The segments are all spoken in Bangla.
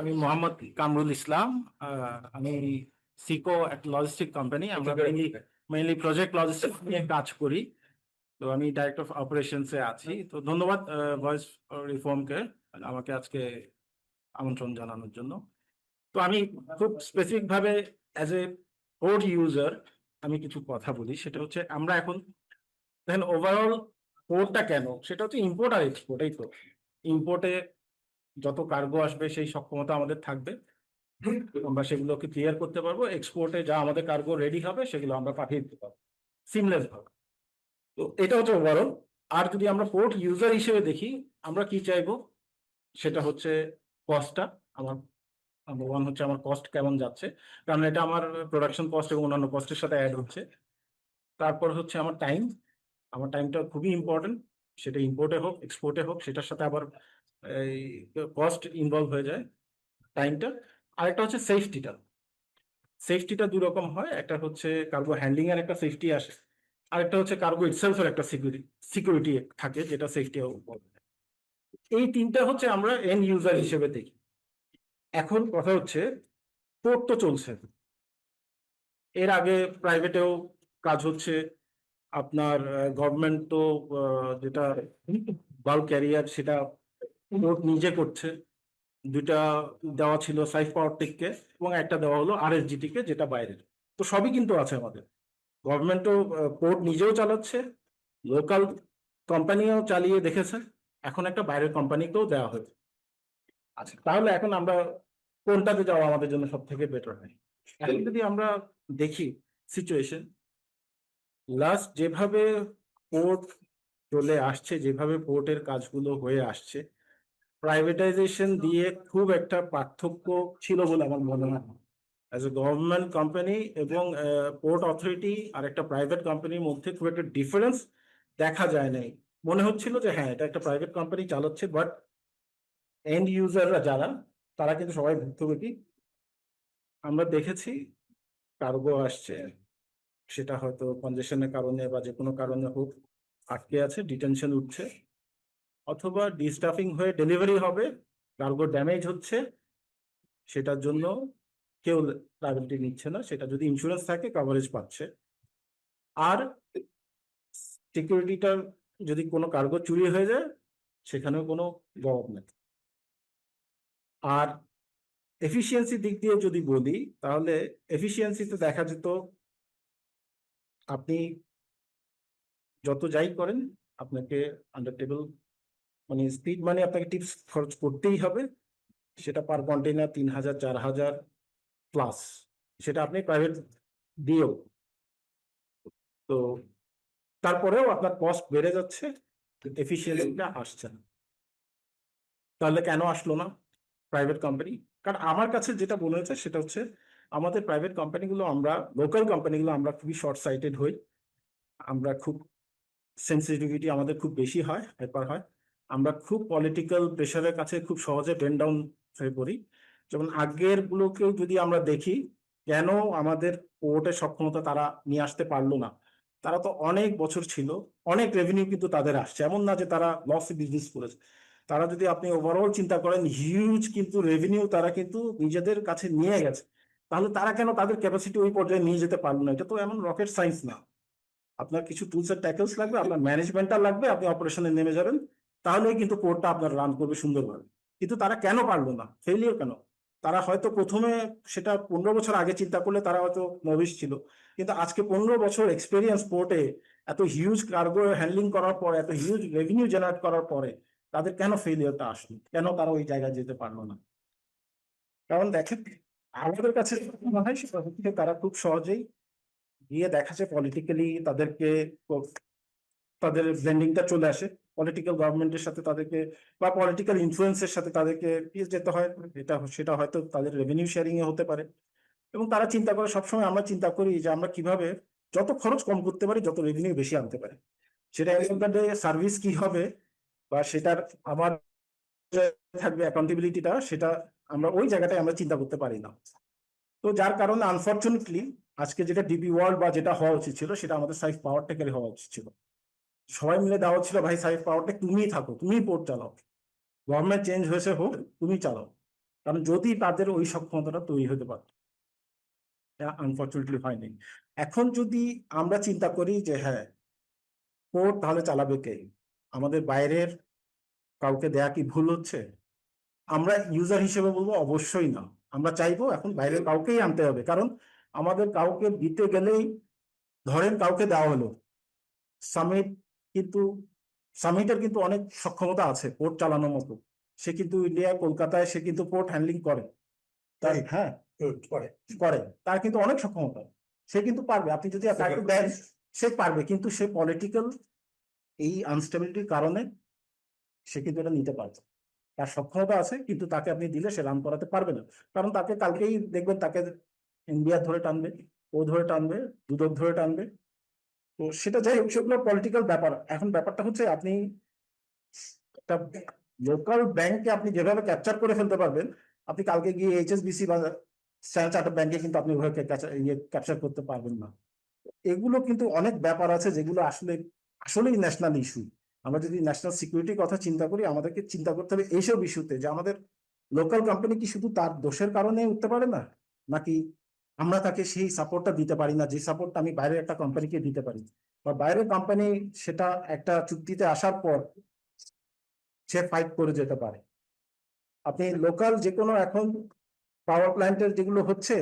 আমি মোহাম্মদ কামরুল ইসলাম আমি সিকো একটা লজিস্টিক কোম্পানি আমরা মেইনলি মেইনলি প্রজেক্ট লজিস্টিক নিয়ে কাজ করি। তো আমি ডাইরেক্টর অফ অপারেশনস এ আছি। তো ধন্যবাদ ভয়েস রিফর্মকে আমাকে আজকে আমন্ত্রণ জানানোর জন্য। তো আমি খুব স্পেসিফিক ভাবে অ্যাজ এ পোর্ট ইউজার আমি কিছু কথা বলি। সেটা হচ্ছে আমরা এখন দেখেন ওভারঅল পোর্টটা কেন? সেটা হচ্ছে ইম্পোর্ট আর এক্সপোর্ট এই তো। ইম্পোর্টে যত কার্গো আসবে সেই সক্ষমতা আমাদের থাকবে। আমরা সেগুলোকে ক্লিয়ার করতে পারব। এক্সপোর্টে যা আমাদের কার্গো রেডি হবে, সেগুলো আমরা পাঠিয়ে দিতে পারব। সিমলেস ভাবে। তো এটা হচ্ছে ওভারঅল আর যদি আমরা পোর্ট ইউজার হিসেবে দেখি, আমরা কি চাইব? সেটা হচ্ছে কস্টটা আমার নাম্বার ওয়ান হচ্ছে আমার কস্ট কেমন যাচ্ছে। কারণ এটা আমার প্রোডাকশন কস্ট এবং অন্যান্য কস্টের সাথে অ্যাড হচ্ছে। তারপর হচ্ছে আমার টাইম আমার টাইমটা খুবই ইম্পর্টেন্ট সেটা ইম্পোর্টে হোক এক্সপোর্টে হোক, সেটার সাথে আবার এই কস্ট ইনভলভ হয়ে যায় টাইমটা আরেকটা হচ্ছে সেফটিটা সেফটিটা দু রকম হয়। একটা হচ্ছে কার্গো হ্যান্ডলিং এর একটা সেফটি আসে। আরেকটা হচ্ছে কার্গো ইটসেলফের একটা সিকিউরিটি সিকিউরিটি থাকে যেটা সেফটি এই তিনটা হচ্ছে আমরা এন্ড ইউজার হিসেবে দেখি। এখন কথা হচ্ছে পোর্ট তো চলছে। এর আগে প্রাইভেটেও কাজ হচ্ছে। আপনার গভর্নমেন্ট তো যেটা বাল্ক ক্যারিয়ার সেটা পোর্ট নিজে করছে। দুইটা দেওয়া ছিল সাইফ পাওয়ার টেককে এবং একটা দেওয়া হলো আরএসজিটি কে যেটা বাইরের। তো সবই কিন্তু আছে আমাদের। গভর্নমেন্টও পোর্ট নিজেও চালাচ্ছে লোকাল কোম্পানিও চালিয়ে দেখেছে। এখন একটা বাইরের কোম্পানিকেও দেওয়া হয়েছে। আচ্ছা তাহলে এখন আমরা কোনটাতে যাওয়া আমাদের জন্য সব থেকে বেটার হয়? এখন যদি আমরা দেখি সিচুয়েশন লাস্ট যেভাবে পোর্ট চলে আসছে, যেভাবে পোর্টের কাজগুলো হয়ে আসছে প্রাইভেটাইজেশন দিয়ে খুব একটা পার্থক্য ছিল বলে আমার মনে হয়। অ্যাজ এ গভর্নমেন্ট কোম্পানি এবং পোর্ট অথরিটি আর একটা প্রাইভেট কোম্পানির মধ্যে খুব একটা ডিফারেন্স দেখা যায় নাই। মনে হচ্ছিল যে হ্যাঁ এটা একটা প্রাইভেট কোম্পানি চালাচ্ছে বাট এন্ড ইউজাররা যারা, তারা কিন্তু সবাই ভুক্তভোগী। আমরা দেখেছি কার্গো আসছে, সেটা হয়তো কনজেশনের কারণে বা যে কোনো কারণে হোক, আটকে আছে ডিটেনশন উঠছে। অথবা ডিস্টাফিং হয়ে ডেলিভারি হবে কার্গো ড্যামেজ হচ্ছে, সেটার জন্য কেউ লাইবিলিটি নিচ্ছে না, সেটা যদি ইন্স্যুরেন্স থাকে কভারেজ পাচ্ছে। আর সিকিউরিটিটার যদি কোনো কার্গো চুরি হয়ে যায়, সেখানেও কোনো জবাব নেই। আর এফিসিয়েন্সি দিক দিয়ে যদি বলি, তাহলে এফিসিয়েন্সিতে দেখা যেত, আপনি যত যাই করেন, আপনাকে আন্ডার টেবিল মানে স্পিড মানে আপনাকে টিপস খরচ করতেই হবে। সেটা পার কন্টেনার তিন হাজার চার হাজার প্লাস সেটা আপনি প্রাইভেট দিয়েও। তো তারপরেও আপনার কস্ট বেড়ে যাচ্ছে এফিসিয়েন্সিটা আসছে না। তাহলে কেন আসলো না প্রাইভেট কোম্পানি কারণ আমার কাছে যেটা মনে হয়েছে সেটা হচ্ছে আমাদের প্রাইভেট কোম্পানিগুলো আমরা লোকাল কোম্পানিগুলো আমরা খুবই শর্ট সাইটেড হই। আমরা খুব সেন্সিটিভিটি আমাদের খুব বেশি হয় হাইপার হয়। আমরা খুব পলিটিক্যাল প্রেশারের কাছে খুব সহজে বেন ডাউন হয়ে পড়ি। যেমন আগের গুলোকেও যদি আমরা দেখি, কেন আমাদের পোর্টের সক্ষমতা তারা নিয়ে আসতে পারল না? তারা তো অনেক বছর ছিল, অনেক রেভিনিউ কিন্তু তাদের আসছে। এমন না যে তারা লস বিজনেস করেছে। তারা যদি আপনি ওভারঅল চিন্তা করেন হিউজ কিন্তু রেভিনিউ তারা কিন্তু নিজেদের কাছে নিয়ে গেছে। তাহলে তারা কেন তাদের ক্যাপাসিটি ওই পর্যায়ে নিয়ে যেতে পারল না? এটা তো এমন রকেট সায়েন্স না। আপনার কিছু টুলস এর ট্যাকলস লাগবে, আপনার ম্যানেজমেন্টটা লাগবে, আপনি অপারেশনে নেমে যাবেন। তাহলেই কিন্তু কোর্টটা আপনার রান করবে সুন্দরভাবে। কিন্তু তারা কেন পারল না? ফেলিওর কেন? তারা হয়তো প্রথমে সেটা পনেরো বছর আগে চিন্তা করলে তারা হয়তো নবিশ ছিল। কিন্তু আজকে পনেরো বছর এক্সপিরিয়েন্স পোর্টে এত হিউজ কার্গো হ্যান্ডলিং করার পরে, এত হিউজ রেভিনিউ জেনারেট করার পরে, তাদের কেন ফেলিওরটা আসলো? কেন তারা ওই জায়গায় যেতে পারল না? কারণ দেখেন, আমাদের কাছে মনে হয় তারা খুব সহজেই গিয়ে দেখাচ্ছে পলিটিক্যালি তাদেরকে তাদের ব্লেন্ডিংটা চলে আসে। পলিটিক্যাল গভর্নমেন্টের সাথে তাদেরকে বা পলিটিক্যাল ইনফ্লুয়েন্সের সাথে তাদেরকে ইয়ে যেতে হয়। এটা সেটা হয়তো তাদের রেভিনিউ শেয়ারিং এ হতে পারে। এবং তারা চিন্তা করে, সবসময় আমরা চিন্তা করি যে আমরা কীভাবে যত খরচ কম করতে পারি, যত রেভিনিউ বেশি আনতে পারি। সেটা সার্ভিস কি হবে বা সেটার আমার থাকবে অ্যাকাউন্টেবিলিটিটা সেটা আমরা ওই জায়গাটায় আমরা চিন্তা করতে পারি না। তো যার কারণে আনফর্চুনেটলি আজকে যেটা ডিবি ওয়ার্ল্ড বা যেটা হওয়া উচিত ছিল, সেটা আমাদের সাইফ পাওয়ার টেকের হওয়া উচিত ছিল। সবাই মিলে দেওয়া ছিল ভাই সাইফ পাওয়ার টেক তুমিই থাকো, তুমিই পোর্ট চালাও। গভর্নমেন্ট চেঞ্জ হয়েছে হোক, তুমি চালাও। কারণ যদি তাদের ওই সক্ষমতাটা তৈরি হতে পারত আনফর্চুনেটলি হয়নি। এখন যদি আমরা চিন্তা করি যে হ্যাঁ পোর্ট তাহলে চালাবে কে? আমাদের বাইরের কাউকে দেয়া কি ভুল হচ্ছে? আমরা ইউজার হিসেবে বলব, অবশ্যই না। আমরা চাইব এখন বাইরের কাউকেই আনতে হবে। কারণ আমাদের কাউকে দিতে গেলেই, ধরেন কাউকে দেওয়া হলো সামিট কিন্তু সামিটের কিন্তু অনেক সক্ষমতা আছে পোর্ট চালানোর মতো। সে কিন্তু ইন্ডিয়া কলকাতায় সে কিন্তু পোর্ট হ্যান্ডলিং করে। তাই হ্যাঁ করে। করে। তার কিন্তু অনেক সক্ষমতা। সে কিন্তু পারবে। আপনি যদি তাকে দেন সে পারবে। কিন্তু সে পলিটিক্যাল এই আনস্টেবিলিটির কারণে সে কিন্তু এটা নিতে পারবে। তার সক্ষমতা আছে কিন্তু তাকে আপনি দিলে সে রান করাতে পারবে না। কারণ তাকে কালকেই দেখবেন তাকে ইন্ডিয়া ধরে টানবে ও ধরে টানবে দুদক ধরে টানবে। তো সেটা যাই হোক, সেগুলো পলিটিক্যাল ব্যাপার। এখন ব্যাপারটা হচ্ছে আপনি একটা লোকাল ব্যাংককে আপনি যেভাবে ক্যাপচার করে ফেলতে পারবেন, আপনি কালকে গিয়ে এইচএসবিসি বা স্ট্যান্ড চার্টার ব্যাংকে কিন্তু আপনি ওইভাবে ক্যাপচার করতে পারবেন না। এগুলো কিন্তু অনেক ব্যাপার আছে যেগুলো আসলে, আসলেই ন্যাশনাল ইস্যু আমরা যদি ন্যাশনাল সিকিউরিটির কথা চিন্তা করি, আমাদেরকে চিন্তা করতে হবে এইসব ইস্যুতে যে আমাদের লোকাল কোম্পানি কি শুধু তার দোষের কারণে উঠতে পারে না? নাকি আমরা তাকে সেই সাপোর্টটা দিতে পারি না, যে সাপোর্টটা আমি বাইরের একটা কোম্পানিকে দিতে পারি। বা বাইরের কোম্পানি সেটা একটা চুক্তিতে আসার পর সে ফাইট করে যেতে পারে। আপনি লোকাল যে কোনো এখন পাওয়ার প্ল্যান্টের যেগুলো হচ্ছে,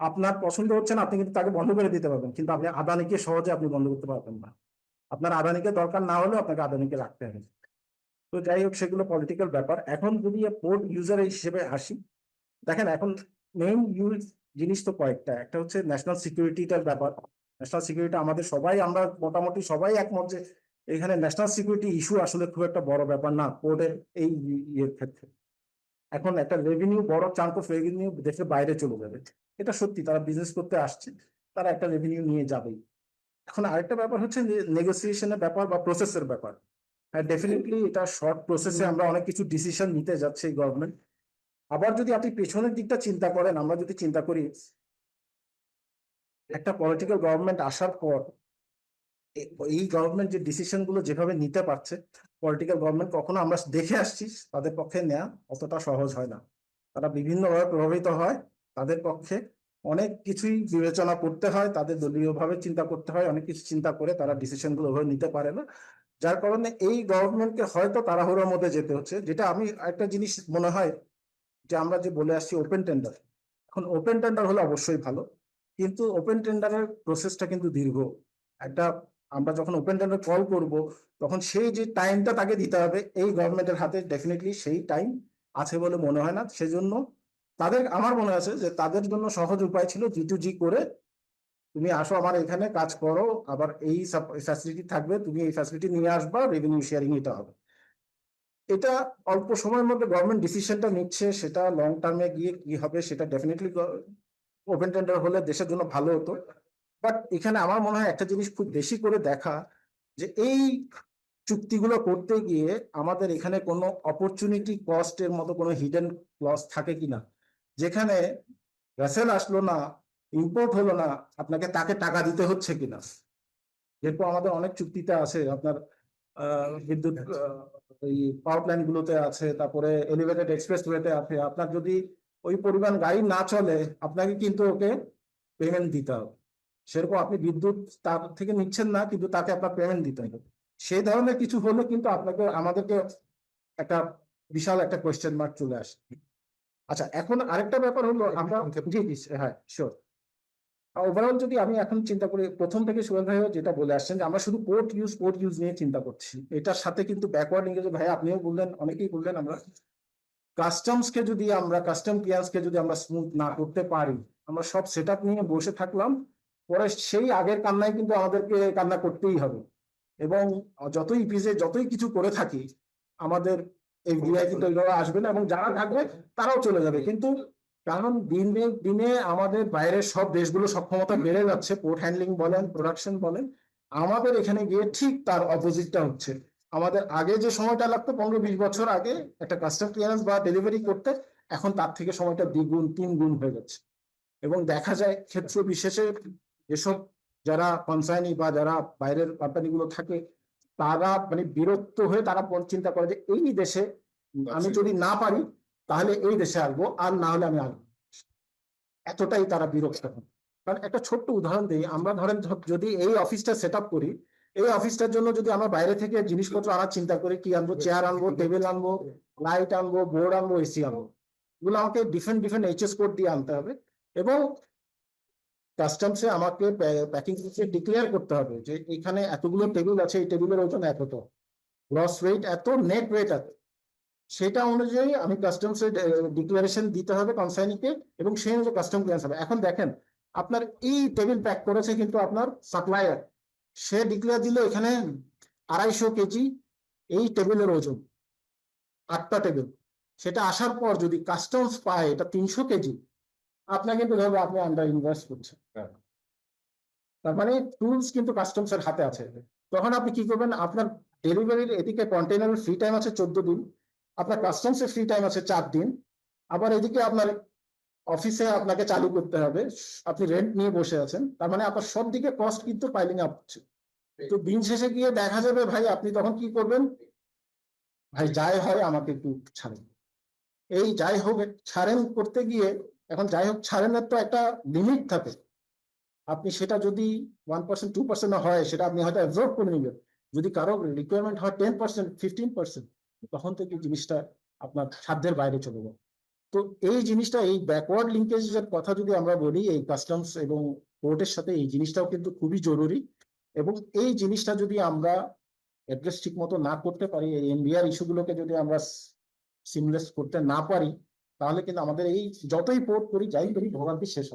আপনার পছন্দ হচ্ছে না, আপনি কিন্তু তাকে বন্ধ করে দিতে পারবেন। কিন্তু আপনি আদানিকে সহজে আপনি বন্ধ করতে পারবেন না। আপনার আদানিকে দরকার না হলেও আপনাকে আদানিকে রাখতে হবে। তো যাই হোক, সেগুলো পলিটিক্যাল ব্যাপার। এখন যদি পোর্ট ইউজার হিসেবে আসি, দেখেন এখন মেইন ইউজ জিনিস তো কয়েকটা একটা হচ্ছে ন্যাশনাল সিকিউরিটিটার ব্যাপার। ন্যাশনাল সিকিউরিটি আমাদের সবাই আমরা মোটামুটি সবাই একমত যে এখানে ন্যাশনাল সিকিউরিটি ইস্যু আসলে খুব একটা বড় ব্যাপার না পোর্টের এই ইয়ের ক্ষেত্রে। এখন একটা রেভিনিউ বড় চাঙ্ক অফ রেভিনিউ দেশের বাইরে চলে যাবে। এটা সত্যি তারা বিজনেস করতে আসছে তারা একটা রেভিনিউ নিয়ে যাবেই। এখন আরেকটা ব্যাপার হচ্ছে যে নেগোসিয়েশনের ব্যাপার বা প্রসেসের ব্যাপার। হ্যাঁ ডেফিনেটলি এটা শর্ট প্রসেসে আমরা অনেক কিছু ডিসিশন নিতে যাচ্ছে এই গভর্নমেন্ট আবার যদি আপনি পেছনের দিকটা চিন্তা করেন, আমরা যদি চিন্তা করি, একটা পলিটিক্যাল গভর্নমেন্ট আসার পর এই গভর্নমেন্ট যে ডিসিশনগুলো যেভাবে নিতে পারছে পলিটিক্যাল গভর্নমেন্ট কখনো আমরা দেখে আসছি, তাদের পক্ষে নেওয়া অতটা সহজ হয় না। তারা বিভিন্নভাবে প্রভাবিত হয়, তাদের পক্ষে অনেক কিছুই বিবেচনা করতে হয়, তাদের দলীয়ভাবে চিন্তা করতে হয়, অনেক কিছু চিন্তা করে তারা ডিসিশনগুলো ওভাবে নিতে পারে না। যার কারণে এই গভর্নমেন্টকে হয়তো তাড়াহুড়োর মধ্যে যেতে হচ্ছে, যেটা আমি একটা জিনিস মনে হয় যে আমরা যে বলে আসছি ওপেন টেন্ডার এখন ওপেন টেন্ডার হলে অবশ্যই ভালো, কিন্তু ওপেন টেন্ডারের প্রসেসটা কিন্তু দীর্ঘ। একটা, আমরা যখন ওপেন টেন্ডার কল করব, তখন সেই যে টাইমটা তাকে দিতে হবে, এই গভর্নমেন্টের হাতে ডেফিনেটলি সেই টাইম আছে বলে মনে হয় না। সেজন্য তাদের, আমার মনে আছে যে তাদের জন্য সহজ উপায় ছিল জি টু জি করে, তুমি আসো আমার এখানে, কাজ করো, আবার এই ফ্যাসিলিটি থাকবে, তুমি এই ফ্যাসিলিটি নিয়ে আসবা রেভিনিউ শেয়ারিং এটা হবে। এটা অল্প সময়ের মধ্যে গভর্নমেন্ট ডিসিশনটা নিচ্ছে, সেটা লং টার্মে গিয়ে কি হবে সেটা ডেফিনেটলি ওপেন টেন্ডার হলে দেশের জন্য ভালো হতো। বাট এখানে আমার মনে হয় একটা জিনিস খুব বেশি করে দেখা যে এই চুক্তিগুলো করতে গিয়ে আমাদের এখানে কোনো অপরচুনিটি কস্টের মতো কোনো হিডেন ক্লস থাকে কিনা। যেখানে ভেসেল আসলো না ইম্পোর্ট হলো না, আপনাকে তাকে টাকা দিতে হচ্ছে কিনা। যেরকম আমাদের অনেক চুক্তিতে আছে, আপনার বিদ্যুৎ এই পাওয়ার প্ল্যান্ট গুলোতে আছে তারপরে এলিভেটেড এক্সপ্রেস ওয়েতে আছে। আপনার যদি ওই পরিমাণ গাড়ি না চলে আপনাকে কিন্তু ওকে পেমেন্ট দিতে হবে। সেরকম আপনি বিদ্যুৎ তার থেকে নিচ্ছেন না কিন্তু তাকে আপনার পেমেন্ট দিতে হবে। সেই ধরনের কিছু হলে কিন্তু আপনাকে আমাদেরকে একটা বিশাল একটা কোয়েশ্চেন মার্ক চলে আসে। আচ্ছা এখন আরেকটা ব্যাপার হলো আমরা জি জি হ্যাঁ শিওর ওভারঅল যদি আমি এখন চিন্তা করি, প্রথম থেকে সুয়েল ভাইও যেটা বলে আসছেন যে আমরা শুধু পোর্ট ইউজ পোর্ট ইউজ নিয়ে চিন্তা করছি। এটার সাথে কিন্তু ব্যাকওয়ার্ড লিঙ্কেজ ভাই আপনিও বললেন, অনেকেই বললেন আমরা কাস্টমস কে যদি আমরা কাস্টম ক্লিয়ারেন্স কে যদি আমরা স্মুথ না করতে পারি, আমরা সব সেট নিয়ে বসে থাকলাম, পরে সেই আগের কান্নায় কিন্তু আমাদেরকে কান্না করতেই হবে। এবং যতই ইপিজে যতই কিছু করে থাকি, আমাদের এই ডিআই কিন্তু আসবে না এবং যারা থাকবে তারাও চলে যাবে। কিন্তু কারণ দিনে দিনে আমাদের বাইরের সব দেশগুলো সক্ষমতা বেড়ে যাচ্ছে। পোর্ট হ্যান্ডলিং বলেন প্রোডাকশন বলেন। আমাদের এখানে গিয়ে ঠিক তার অপোজিটটা হচ্ছে। আমাদের আগে যে সময়টা লাগতো পনেরো বিশ বছর আগে একটা কাস্টম ক্লিয়ারেন্স বা ডেলিভারি করতে এখন তার থেকে সময়টা দ্বিগুণ তিন গুণ হয়ে যাচ্ছে। এবং দেখা যায় ক্ষেত্র বিশেষে এসব যারা কনসাইনি বা যারা বাইরের কোম্পানিগুলো থাকে তারা মানে বিরক্ত হয়ে তারা চিন্তা করে যে এই দেশে আমি যদি না পারি তাহলে এই দেশে আসব আর না হলে আমি আসব। এতটাই তারা বিরক্ত হন কারণ একটা ছোট্ট উদাহরণ দিই আমরা ধরেন যদি এই অফিসটা সেট আপ করি এই অফিসটার জন্য যদি আমরা বাইরে থেকে জিনিসপত্র আনার চিন্তা করি কি আনব? চেয়ার আনব টেবিল আনব লাইট আনব বোর্ড আনব এসি আনব। এগুলো আমাকে ডিফারেন্ট ডিফারেন্ট এইচএস কোড দিয়ে আনতে হবে এবং কাস্টমসে আমাকে প্যাকিং ডিক্লেয়ার করতে হবে যে এখানে এতগুলো টেবিল আছে এই টেবিলের ওজন এতটা গ্রস ওয়েট এত নেট ওয়েট এত। সেটা অনুযায়ী আমি কাস্টমস এর ডিক্লারেশন দিতে হবে কনসাইনিকে এবং সেই অনুযায়ী কাস্টম ক্লিয়ারেন্স হবে। এখন দেখেন আপনার এই টেবিল প্যাক করেছে কিন্তু আপনার সাপ্লায়ার সে ডিক্লেয়ার দিল এখানে আড়াইশো কেজি এই টেবিলের ওজন আটটা টেবিল সেটা আসার পর যদি কাস্টমস পায় এটা তিনশো কেজি আপনার কিন্তু ধরবে আপনি আন্ডার ইনভেস্ট করছেন। তার মানে টুলস কিন্তু কাস্টমস এর হাতে আছে। তখন আপনি কি করবেন আপনার ডেলিভারির এদিকে কন্টেনারের ফ্রি টাইম আছে চোদ্দ দিন। আপনার কাস্টমস এর ফ্রি টাইম আছে চার দিন। আবার এদিকে আপনার অফিসে আপনাকে চালু করতে হবে। আপনি রেন্ট নিয়ে বসে আছেন। তার মানে আপনার সব দিকে কস্ট কিন্তু পাইলিং আপ হচ্ছে। তো দিন শেষে গিয়ে দেখা যাবে ভাই, আপনি তখন কি করবেন? ভাই, যাই হয় আমাকে একটু ছাড়েন। এই যাই হোক, ছাড়েন করতে গিয়ে এখন যাই হোক, ছাড়েনের তো একটা লিমিট থাকে। আপনি সেটা যদি ওয়ান পার্সেন্ট টু পার্সেন্ট হয়, সেটা আপনি হয়তো অ্যাবজর্ব করে নেবেন যদি কারও রিকোয়ারমেন্ট হয় টেন পার্সেন্ট ফিফটিন পার্সেন্ট তখন থেকে জিনিসটা আপনার সাধ্যের বাইরে চলে যায় তো এই জিনিসটা, এই ব্যাকওয়ার্ড লিঙ্কেজের কথা যদি আমরা বলি, এই কাস্টমস এবং পোর্টের সাথে এই জিনিসটাও কিন্তু খুবই জরুরি। এবং এই জিনিসটা যদি আমরা অ্যাড্রেস ঠিক মতো না করতে পারি, এই এনবিআর ইস্যুগুলোকে যদি আমরা সিমলেস করতে না পারি, তাহলে কিন্তু আমাদের এই যতই পোর্ট করি, যাই করি, ভোগান্তি শেষ হবে।